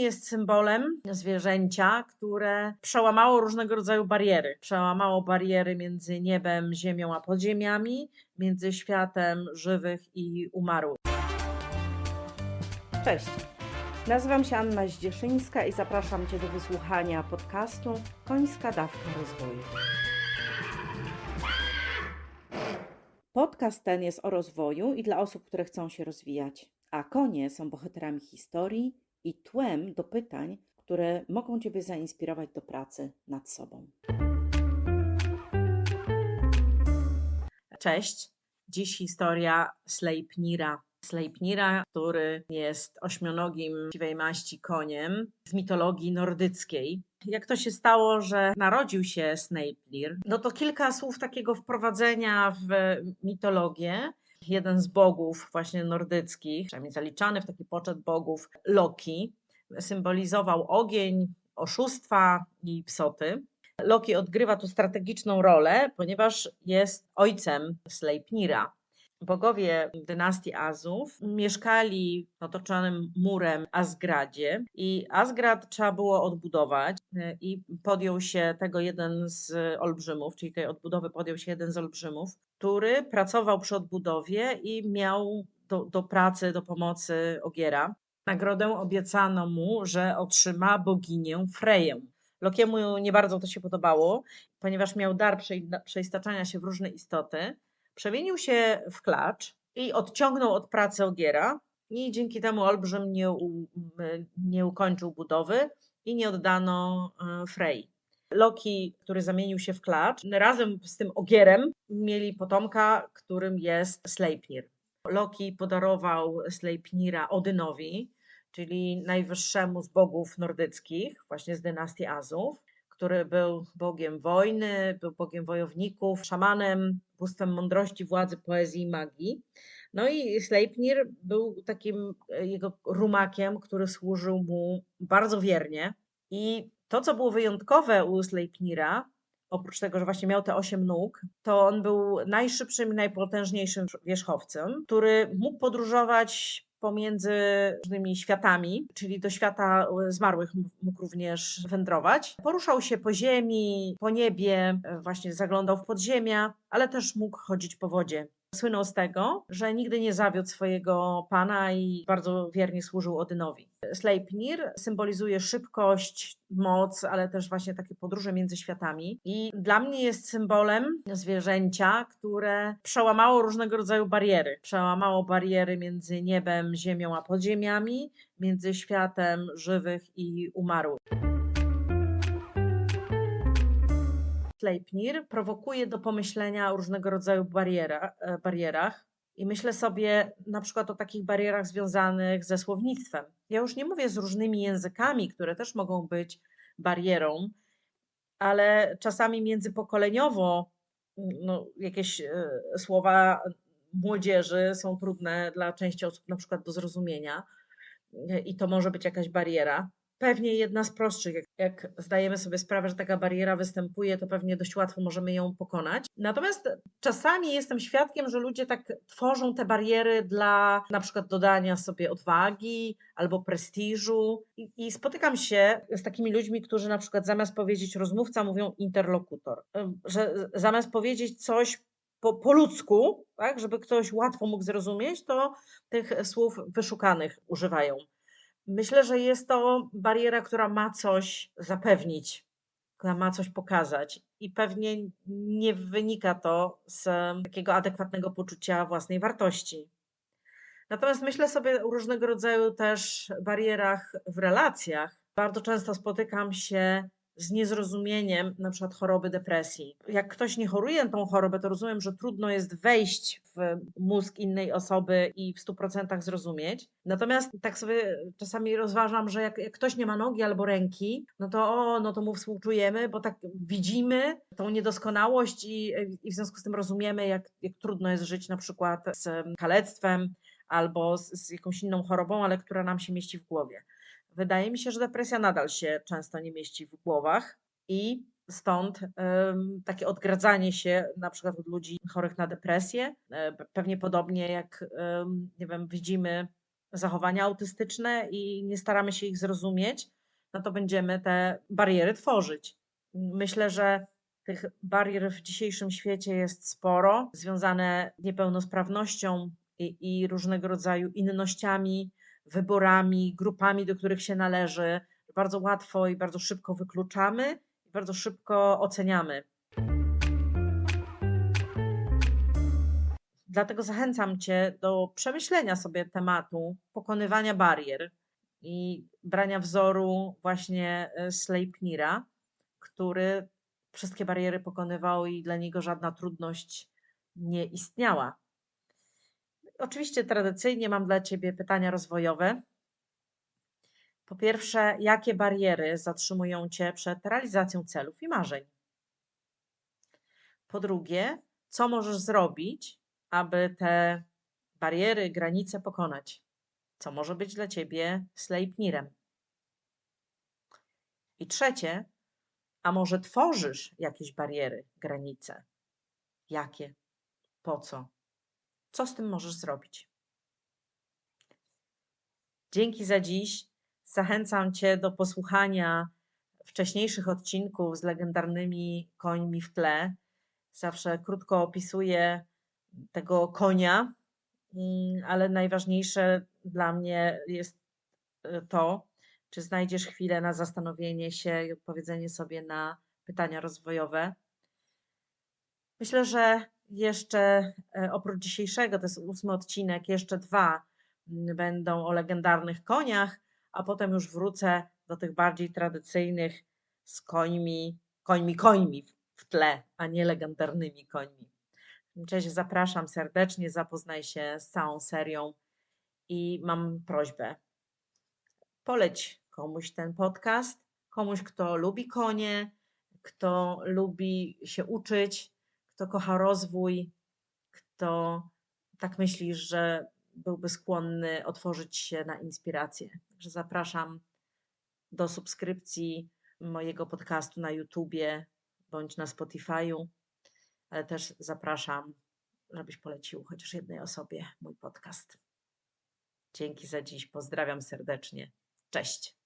jest symbolem zwierzęcia, które przełamało różnego rodzaju bariery. Przełamało bariery między niebem, ziemią a podziemiami, między światem żywych i umarłych. Cześć. Nazywam się Anna Zdzieszyńska i zapraszam Cię do wysłuchania podcastu Końska Dawka Rozwoju. Podcast ten jest o rozwoju i dla osób, które chcą się rozwijać, a konie są bohaterami historii i tłem do pytań, które mogą Ciebie zainspirować do pracy nad sobą. Cześć. Dziś historia Sleipnira. Sleipnira, który jest ośmionogim siwej maści koniem z mitologii nordyckiej. Jak to się stało, że narodził się Sleipnir? No to kilka słów takiego wprowadzenia w mitologię. Jeden z bogów właśnie nordyckich, przynajmniej zaliczany w taki poczet bogów, Loki, symbolizował ogień, oszustwa i psoty. Loki odgrywa tu strategiczną rolę, ponieważ jest ojcem Sleipnira. Bogowie dynastii Azów mieszkali otoczonym murem Asgradzie i Asgrad trzeba było odbudować y, i podjął się tego jeden z olbrzymów, czyli tej odbudowy podjął się jeden z olbrzymów, który pracował przy odbudowie i miał do, do pracy, do pomocy Ogiera. Nagrodę obiecano mu, że otrzyma boginię Freję. Lokiemu nie bardzo to się podobało, ponieważ miał dar przeistaczania się w różne istoty. Przemienił się w klacz i odciągnął od pracy Ogiera i dzięki temu Olbrzym nie, u, nie ukończył budowy i nie oddano e, Frey. Loki, który zamienił się w klacz, razem z tym Ogierem mieli potomka, którym jest Sleipnir. Loki podarował Sleipnira Odynowi, czyli najwyższemu z bogów nordyckich, właśnie z dynastii Azów, który był bogiem wojny, był bogiem wojowników, szamanem, bóstwem mądrości, władzy, poezji i magii. No i Sleipnir był takim e, jego rumakiem, który służył mu bardzo wiernie. I to, co było wyjątkowe u Sleipnira, oprócz tego, że właśnie miał te osiem nóg, to on był najszybszym i najpotężniejszym wierzchowcem, który mógł podróżować pomiędzy różnymi światami, czyli do świata zmarłych mógł również wędrować. Poruszał się po ziemi, po niebie, właśnie zaglądał w podziemia, ale też mógł chodzić po wodzie. Słynął z tego, że nigdy nie zawiódł swojego pana i bardzo wiernie służył Odynowi. Sleipnir symbolizuje szybkość, moc, ale też właśnie takie podróże między światami. I dla mnie jest symbolem zwierzęcia, które przełamało różnego rodzaju bariery. Przełamało bariery między niebem, ziemią a podziemiami, między światem żywych i umarłych. Sleipnir prowokuje do pomyślenia o różnego rodzaju bariera, e, barierach. I myślę sobie na przykład o takich barierach związanych ze słownictwem. Ja już nie mówię z różnymi językami, które też mogą być barierą, ale czasami międzypokoleniowo no, jakieś e, słowa młodzieży są trudne dla części osób na przykład do zrozumienia e, i to może być jakaś bariera pewnie jedna z prostszych. Jak, zdajemy sobie sprawę, że taka bariera występuje, to pewnie dość łatwo możemy ją pokonać. Natomiast czasami jestem świadkiem, że ludzie tak tworzą te bariery dla na przykład dodania sobie odwagi albo prestiżu. I, i spotykam się z takimi ludźmi, którzy na przykład zamiast powiedzieć rozmówca, mówią interlokutor. Że zamiast powiedzieć coś po, po ludzku, tak, żeby ktoś łatwo mógł zrozumieć, to tych słów wyszukanych używają. Myślę, że jest to bariera, która ma coś zapewnić, która ma coś pokazać i pewnie nie wynika to z takiego adekwatnego poczucia własnej wartości. Natomiast myślę sobie o różnego rodzaju też barierach w relacjach. Bardzo często spotykam się z niezrozumieniem na przykład choroby depresji. Jak ktoś nie choruje na tą chorobę, to rozumiem, że trudno jest wejść w mózg innej osoby i w 100% zrozumieć. Natomiast tak sobie czasami rozważam, że jak, jak, ktoś nie ma nogi albo ręki, no to o, no to mu współczujemy, bo tak widzimy tą niedoskonałość i, i w związku z tym rozumiemy, jak, jak trudno jest żyć na przykład z kalectwem albo z, z jakąś inną chorobą, ale która nam się mieści w głowie. Wydaje mi się, że depresja nadal się często nie mieści w głowach i stąd takie odgradzanie się na przykład od ludzi chorych na depresję. E, pewnie podobnie jak nie wiem, widzimy zachowania autystyczne i nie staramy się ich zrozumieć, no to będziemy te bariery tworzyć. Myślę, że tych barier w dzisiejszym świecie jest sporo, związane z niepełnosprawnością i, i różnego rodzaju innościami, wyborami, grupami, do których się należy. Bardzo łatwo i bardzo szybko wykluczamy i bardzo szybko oceniamy. Dlatego zachęcam Cię do przemyślenia sobie tematu pokonywania barier i brania wzoru właśnie e, Sleipnira, który wszystkie bariery pokonywał i dla niego żadna trudność nie istniała. Oczywiście tradycyjnie mam dla Ciebie pytania rozwojowe. Po pierwsze, jakie bariery zatrzymują Cię przed realizacją celów i marzeń? Po drugie, co możesz zrobić, aby te bariery, granice pokonać? Co może być dla Ciebie Sleipnirem? I trzecie, a może tworzysz jakieś bariery, granice? Jakie? Po co? Co z tym możesz zrobić? Dzięki za dziś. Zachęcam Cię do posłuchania wcześniejszych odcinków z legendarnymi końmi w tle. Zawsze krótko opisuję tego konia, mm, ale najważniejsze dla mnie jest e, to, czy znajdziesz chwilę na zastanowienie się i odpowiedzenie sobie na pytania rozwojowe. Myślę, że jeszcze e, oprócz dzisiejszego, to jest ósmy odcinek, jeszcze dwa mm, będą o legendarnych koniach, a potem już wrócę do tych bardziej tradycyjnych z końmi, końmi, końmi w tle, a nie legendarnymi końmi. Cześć, zapraszam serdecznie, zapoznaj się z całą serią i mam prośbę. Poleć komuś ten podcast, komuś, kto lubi konie, kto lubi się uczyć, kto kocha rozwój, kto tak myśli, że byłby skłonny otworzyć się na inspirację. Także zapraszam do subskrypcji mojego podcastu na YouTubie bądź na Spotify'u, ale też zapraszam, żebyś polecił chociaż jednej osobie mój podcast. Dzięki za dziś. Pozdrawiam serdecznie. Cześć.